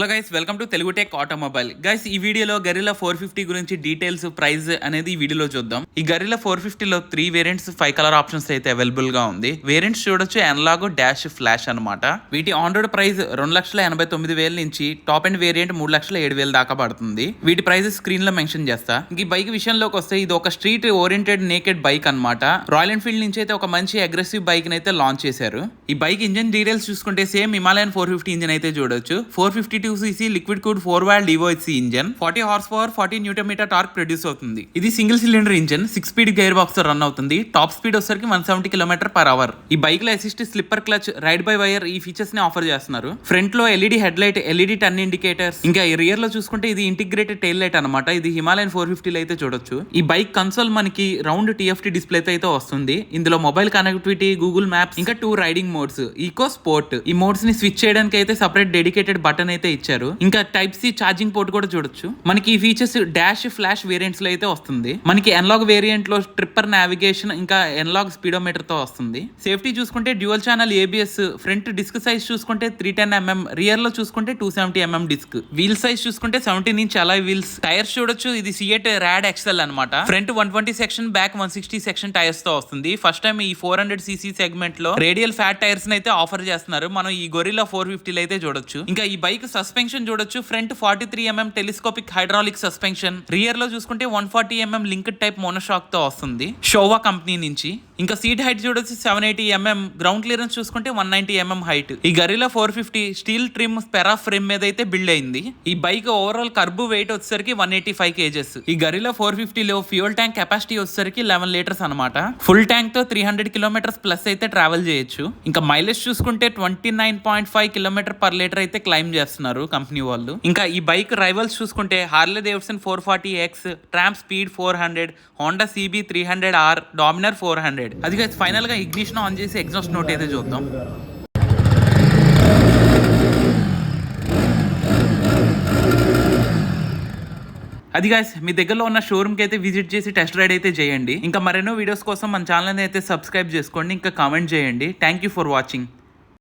Hello guys welcome to Telugu tech automobile guys ఈ వీడియోలో Guerrilla four fifty గురించి details price అనేది ఈ వీడియోలో చూద్దాం. ఈ గరిలా ఫోర్ ఫిఫ్టీలో three variants five colour options అయితే అవైలబుల్గా ఉంది. వేరియంట్స్ చూడొచ్చు ఎన్లాగో డాష్ ఫ్లాష్ అన్నమాట. వీటి ఆన్ రోడ్ ప్రైస్ రెండు లక్షల ఎనభై తొమ్మిది వేల నుంచి టాప్ అండ్ వేరియంట్ మూడు లక్షల ఏడు వేల దాకా పడుతుంది. వీటి ప్రైస్ స్క్రీన్లో మెన్షన్ చేస్తా. ఈ బైక్ విషయంలోకి వస్తే ఇది ఒక స్ట్రీట్ ఓరియంటెడ్ నేకెడ్ బైక్ అన్నమాట. రాయల్ ఎన్ఫీల్డ్ నుంచి అయితే ఒక మంచి అగ్రెసివ్ బైక్ అయితే లాంచ్ చేశారు. ఈ బైక్ ఇంజన్ డీటెయిల్స్ చూసుకుంటే same Himalayan four fifty engine అయితే చూడొచ్చు. Four fifty two cc liquid cooled four valve DOHC engine forty horse power forty newton metre torque produce అవుతుంది. ఇది single cylinder engine six speed gear బాక్స్తో run అవుతుంది. Top speed వచ్చేసరికి one seventy kilometre per hour ఈ బైక్లో assist slipper clutch ride by wire ఈ ఫీచర్స్ని offer చేస్తున్నారు. ఫ్రంట్లో LED head light LED turn indicators ఇంకా ఈ రియర్లో చూసుకుంటే ఇది ఇంటిగ్రేటెడ్ టైల్ లైట్ అనమాట ఇది హిమాలయన్ ఫోర్ ఫిఫ్టీలో అయితే చూడొచ్చు. ఈ బైక్ కన్సోల్ మనకి రౌండ్ టీఎఫ్టీ డిస్ప్లే అయితే వస్తుంది. ఇందులో మొబైల్ కనెక్టివిటీ గూగుల్ మ్యాప్స్ ఇంకా two riding modes eco sport ఈ మోడ్స్ని స్విచ్ చేయడానికి అయితే సపరేట్ డెడికేటెడ్ బటన్ అయితే ఇచ్చారు. ఇంకా టైప్ సి ఛార్జింగ్ పోర్ట్ కూడా చూడొచ్చు. మనకి ఈ ఫీచర్స్ డాష్ ఫ్లాష్ వేరియంట్స్లో అయితే వస్తుంది. మనకి ఎన్లాగ్ వేరియంట్లో ట్రిప్పర్ నావిగేషన్ ఇంకా ఎన్లాగ్ స్పీడోమీటర్తో వస్తుంది. సేఫ్టీ చూసుకుంటే dual channel ABS front disc size చూసుకుంటే త్రీ టెన్ ఎంఎం రియర్లో చూసుకుంటే two seventy mm disc wheel size చూసుకుంటే seventeen inch alloy wheels tyres చూడొచ్చు ఇది సిఎట్ ర్యాడ్ ఎక్సెల్ అనమాట front one twenty section back one sixty section టైర్స్తో వస్తుంది. First time ఈ four hundred CC సెగ్మెంట్లో రేడియల్ ఫ్యాట్ టైర్స్ అయితే ఆఫర్ చేస్తున్నారు. మనం ఈ గొరిలా ఫోర్ ఫిఫ్టీలో అయితే చూడొచ్చు. ఇంకా ఈ బైక్ సస్పెన్షన్ చూడొచ్చు. Front forty three mm telescopic hydraulic suspension రియర్లో చూసుకుంటే one forty mm link type మోనోషాక్తో వస్తుంది. షోవా కంపెనీ నుంచి. ఇంకా సీట్ హైట్ చూడొచ్చు seven eighty mm ground clearance చూసుకుంటే వన్ నైన్టీ ఎంఎం హైట్ ఈ గరిలా ఫోర్ ఫిఫ్టీ స్టీల్ ట్రిమ్ పెరా ఫ్రేమ్ మీద అయితే బిల్డ్ అయింది. ఈ బైక్ ఓవరాల్ కర్బు వెయిట్ వచ్చేసరికి వన్ ఎయిటీ ఫైవ్ కేజెస్ ఈ గరిలా ఫోర్ ఫిఫ్టీలో ఫ్యూయల్ ట్యాంక్ కెపాసిటీ వచ్చేసరికి లెవెన్ లీటర్స్ అనమాట ఫుల్ ట్యాంక్తో త్రీ హండ్రెడ్ కిలోమీటర్స్ ప్లస్ అయితే ట్రావెల్ చేయొచ్చు. ఇంకా మైలేజ్ చూసుకుంటే twenty nine point five kilometre per litre అయితే క్లైమ్ చేస్తున్నారు కంపెనీ వాళ్ళు. ఇంకా ఈ బైక్ రైవల్స్ చూసుకుంటే Harley Davidson four forty X Triumph speed four hundred Honda CB three hundred R Dominar four hundred అది కాదు ఫైనల్గా ఇగ్నిషన్ ఆన్ చేసి ఎగ్జాస్ట్ నోట్ అయితే చూద్దాం. అది గాయస్ మీ దగ్గరలో ఉన్న షోరూమ్కి అయితే విజిట్ చేసి టెస్ట్ రైడ్ అయితే చేయండి. ఇంకా మరెన్నో వీడియోస్ కోసం మన ఛానల్ని అయితే సబ్స్క్రైబ్ చేసుకోండి ఇంకా కామెంట్ చేయండి. Thank you for watching